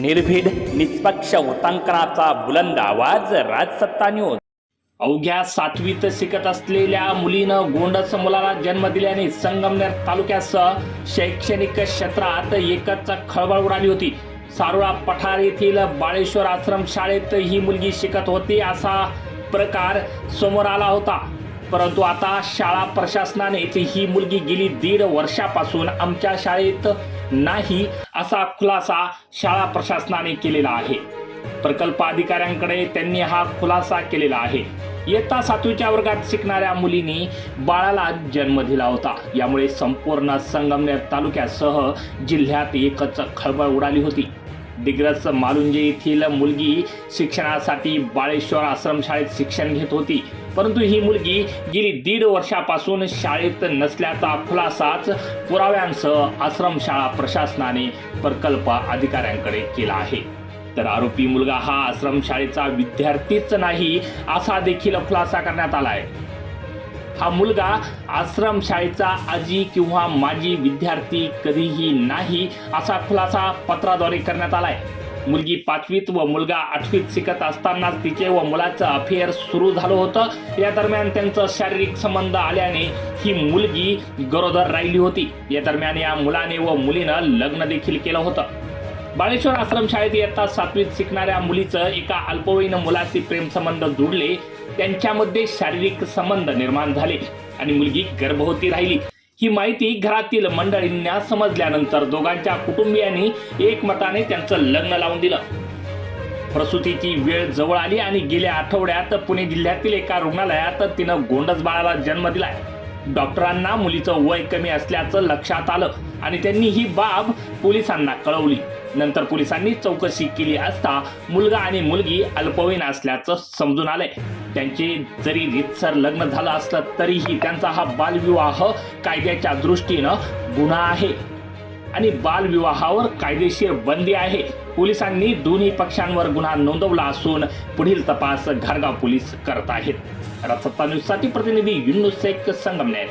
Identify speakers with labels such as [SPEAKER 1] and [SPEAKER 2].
[SPEAKER 1] निर्भीड निष्पक्ष उतांकनाचा बुलंद आवाज राजसत्ता न्यूज अवघ्या सातवीत शिकत असलेल्या मुलीनं गोंडस मुलाला जन्म दिल्याने संगमनेर तालुक्यासह शैक्षणिक क्षेत्रात एकच खळबळ उडाली होती. सारोळा पठार येथील बाळेश्वर आश्रम शाळेत ही मुलगी शिकत होती असा प्रकार समोर आला होता. परंतु आता शाळा प्रशासनाने ही मुलगी गेली दीड वर्षापासून आमच्या शाळेत नाही असा खुलासा शाळा प्रशासनाने केलेला आहे. प्रकल्प अधिकाऱ्यांकडे त्यांनी हा खुलासा केलेला आहे. इयत्ता सातवीच्या वर्गात शिकणाऱ्या मुलीने बाळाला जन्म दिला होता. यामुळे संपूर्ण संगमनेर तालुक्यासह जिल्ह्यात एकच खळबळ उडाली होती. दिग्रस मालुंजे येथील मुलगी शिक्षणासाठी बाळेश्वर आश्रमशाळेत शिक्षण घेत होती. परंतु ही मुलगी गेली दीड वर्षापासून शाळेत नसल्याचा खुलासाच पुराव्यांसह आश्रमशाळा प्रशासनाने प्रकल्प अधिकाऱ्यांकडे केला आहे. तर आरोपी मुलगा हा आश्रमशाळेचा विद्यार्थीच नाही असा देखील खुलासा करण्यात आला आहे हा मुलगा आश्रमशाळेचा आजी किंवा माजी विद्यार्थी कधीही नाही असा खुलासा पत्राद्वारे करण्यात आला आहे मुलगी पाचवीत व मुलगा आठवीत शिकत असतानाच तिचे व मुलाचं अफेअर सुरू झालं होतं. या दरम्यान त्यांचं शारीरिक संबंध आल्याने ही मुलगी गरोदर राहिली होती. या दरम्यान या मुलाने व मुलीनं लग्न देखील केलं होतं. बाळेश्वर आश्रमशाळेत इयत्ता सातवीत शिकणाऱ्या मुलीचं एका अल्पवयीन मुलाशी प्रेमसंबंध जुडले. त्यांच्यामध्ये शारीरिक संबंध निर्माण झाले आणि मुलगी गर्भवती राहिली. ही माहिती घरातील मंडळींना समजल्यानंतर दोघांच्या कुटुंबियांनी एकमताने त्यांचं लग्न लावून दिलं. प्रसूतीची वेळ जवळ आली आणि गेल्या आठवड्यात पुणे जिल्ह्यातील एका रुग्णालयात तिनं गोंडस बाळाला जन्म दिलाय. डॉक्टरांना मुलीचं वय कमी असल्याचं लक्षात आलं आणि त्यांनी ही बाब पोलिसांना कळवली. नंतर पोलिसांनी चौकशी केली असता मुलगा आणि मुलगी अल्पवयीन असल्याचं समजून आलंय. त्यांचे जरी रितसर लग्न झालं असलं तरीही त्यांचा हा बालविवाह कायद्याच्या दृष्टीनं गुन्हा आहे. आणि बालविवाहावर कायदेशीर बंदी आहे. पोलिसांनी दोन्ही पक्षांवर गुन्हा नोंदवला असून पुढील तपास घारगाव पोलीस करत आहेत. रसत्ता न्यूजसाठी प्रतिनिधी युनुसेक संगमनेर.